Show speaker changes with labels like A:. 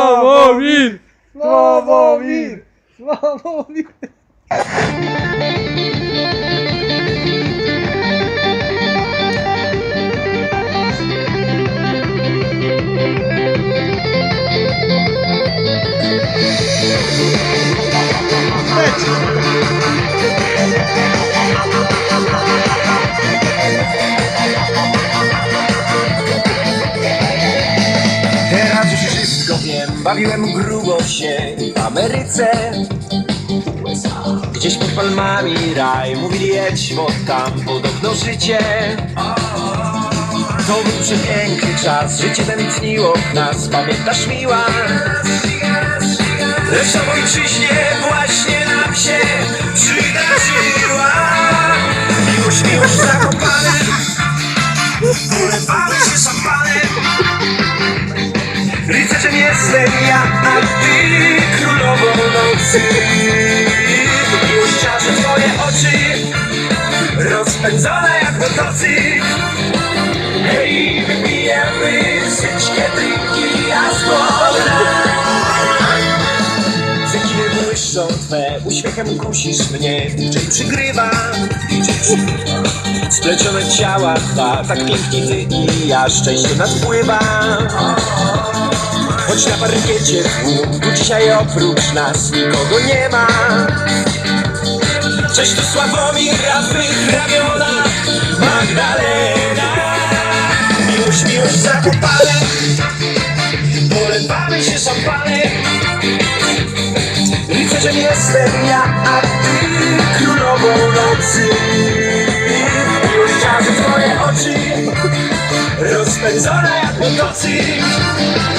A: Sławomir!
B: Sławomir! Sławomir!
C: Teraz bawiłem grubo się w Ameryce. Gdzieś pod palmami raj, mówili jedź, bo tam podobno życie. To był przepiękny czas, życie tętniło w nas, pamiętasz miła? Lecz w ojczyźnie właśnie nam się przydarzyła. Miłość, miłość zakopane, jestem ja, a ty królową nocy. Miłość czasze twoje oczy Rozpędzone jak motocykl Hej, wypijemy syćkie drinki, a Zekiny błyszczą twe, uśmiechem kusisz mnie. DJ przygrywa. Splecione ciała dwa, tak pięknie ty i ja. Szczęście nadpływa Choć na parkiecie tłum, tu dzisiaj oprócz nas nikogo nie ma. Cześć tu Sławomir, a w twych ramionach Magdalena. Miłość, miłość zakopane Polewamy się szampanem Rycerzem jestem ja, a ty królową nocy. Miłość czarzy twoje oczy. Rozpędzona jak motocykl